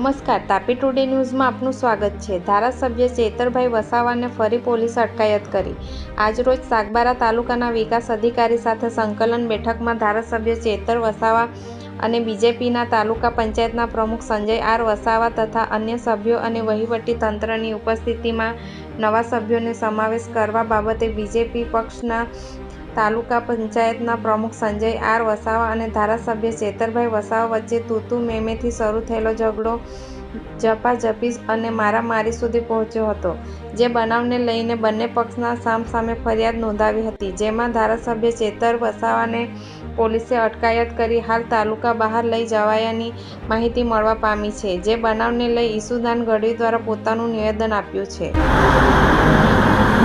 નમસ્કાર, તાપી ટુડે ન્યૂઝમાં આપનું સ્વાગત છે. ધારાસભ્ય ચેતરભાઈ વસાવાને ફરી પોલીસે અટકાયત કરી. આજરોજ સાગબારા તાલુકાના વિકાસ અધિકારી સાથે સંકલન બેઠકમાં ધારાસભ્ય ચેતર વસાવા અને બીજેપીના તાલુકા પંચાયતના પ્રમુખ સંજય આર વસાવા તથા અન્ય સભ્યો અને વહીવટી તંત્રની ઉપસ્થિતિમાં નવા સભ્યોને સમાવેશ કરવા બાબતે બીજેપી પક્ષના તાલુકા પંચાયતના પ્રમુખ સંજય આર વસાવા અને ધારાસભ્ય ચેતરભાઈ વસાવા વચ્ચે તૂતુ મેમેથી શરૂ થયેલો ઝઘડો ઝપાઝપી અને મારામારી સુધી પહોંચ્યો હતો, જે બનાવને લઈને બંને પક્ષના સામસામે ફરિયાદ નોંધાવી હતી, જેમાં ધારાસભ્ય ચેતર વસાવાને પોલીસે અટકાયત કરી હાલ તાલુકા બહાર લઈ જવાયાની માહિતી મળવા પામી છે, જે બનાવને લઈ ઈસુદાન ગઢવી દ્વારા પોતાનું નિવેદન આપ્યું છે.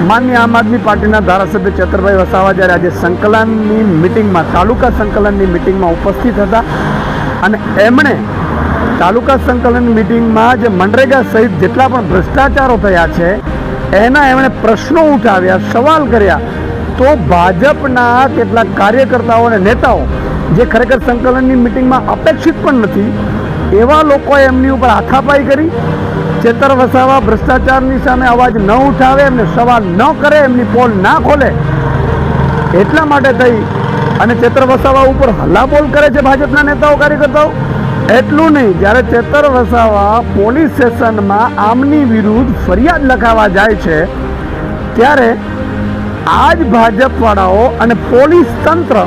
માન્ય આમ આદમી પાર્ટીના ધારાસભ્ય ચેતરભાઈ વસાવા જ્યારે આજે સંકલનની મિટિંગમાં, તાલુકા સંકલનની મિટિંગમાં ઉપસ્થિત હતા અને એમણે તાલુકા સંકલન મિટિંગમાં જે મનરેગા સહિત જેટલા પણ ભ્રષ્ટાચારો થયા છે, એના એમણે પ્રશ્નો ઉઠાવ્યા, સવાલ કર્યા. તો ભાજપના કેટલાક કાર્યકર્તાઓ અને નેતાઓ, જે ખરેખર સંકલનની મિટિંગમાં અપેક્ષિત પણ નથી, એવા લોકોએ એમની ઉપર આથાપાઈ કરી ચેતર વસાવા, ભ્રષ્ટાચારની સામે અવાજ ન ઉઠાવે એમને સવાલ ન કરે, એમની પોલ ના ખોલે. એટલા માટે થઈ અને ચેતર વસાવા ઉપર હલ્લાબોલ કરે છે ભાજપના નેતાઓ, કાર્યકર્તાઓ. એટલું નહીં, જ્યારે ચેતર વસાવા પોલીસ સ્ટેશનમાં આમની વિરુદ્ધ ફરિયાદ લખાવા જાય છે, ત્યારે આ જ ભાજપવાળાઓ અને પોલીસ તંત્ર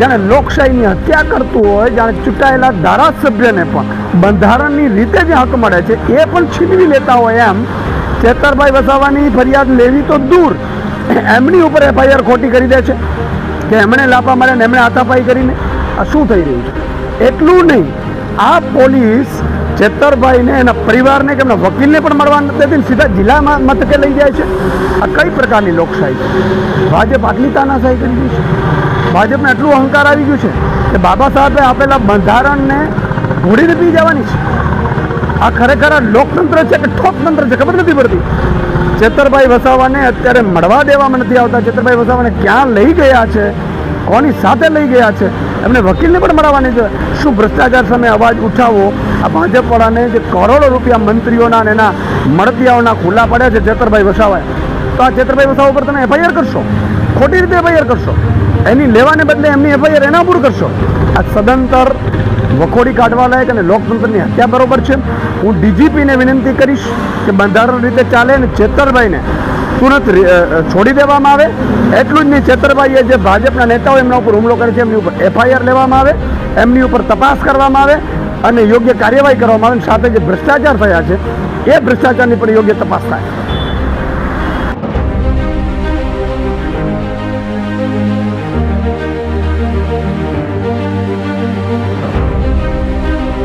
જાણે લોકશાહીની હત્યા કરતું હોય, જાણે ચૂંટાયેલા ધારાસભ્યને પણ બંધારણની રીતે જે હક મળે છે, એ પણ છીનવી લેતા હોય એમ ચેતરભાઈ વસાવાની ફરિયાદ લેવી તો દૂર. એમની ઉપર એફઆઈઆર ખોટી કરી દે છે કે એમણે લાપા માર્યા ને એમણે હાથાપાઈ કરીને. આ શું થઈ રહ્યું છે? એટલું નહીં. આ પોલીસ ચેતરભાઈને એના પરિવારને કે એમના વકીલને પણ મળવા નથી સીધા જિલ્લામાં મથકે લઈ જાય છે. આ કઈ પ્રકારની લોકશાહી ભાજપ આટલી તાનાશાહી કરી રહી છે? ભાજપને એટલું અહંકાર આવી ગયું છે કે બાબા સાહેબે આપેલા બંધારણને ઘોડીને પી જવાની. છે આ ખરેખર આ લોકતંત્ર છે કે ઠોકતંત્ર છે? ખબર નથી પડતી. ચેતરભાઈ વસાવાને અત્યારે મળવા દેવામાં નથી આવતા. ચેતરભાઈ વસાવાને ક્યાં લઈ ગયા છે? કોની સાથે લઈ ગયા છે? એમને વકીલને પણ મળવાની છે. શું ભ્રષ્ટાચાર સામે અવાજ ઉઠાવવો આ ભાજપવાળાને જે કરોડો રૂપિયા મંત્રીઓના અને એના મળતિયાઓના ખુલ્લા પડ્યા છે ચેતરભાઈ વસાવાએ. તો આ ચેતરભાઈ વસાવા ઉપર તમે એફઆઈઆર કરશો. ખોટી રીતે એફઆઈઆર કરશો. એની લેવાને બદલે એમની એફઆઈઆર એના પૂર કરશો. આ સદંતર વખોડી કાઢવા લાયક અને લોકતંત્રની હત્યા બરોબર છે. હું ડીજીપીને વિનંતી કરીશ કે બંધારણ રીતે ચાલે અને ચેતરભાઈને તુરંત છોડી દેવામાં આવે. એટલું જ નહીં ચેતરભાઈએ જે ભાજપના નેતાઓ એમના ઉપર હુમલો કરે છે, એમની ઉપર એફઆઈઆર લેવામાં આવે, એમની ઉપર તપાસ કરવામાં આવે અને યોગ્ય કાર્યવાહી કરવામાં આવે અને સાથે જે ભ્રષ્ટાચાર થયા છે, એ ભ્રષ્ટાચારની પણ યોગ્ય તપાસ થાય.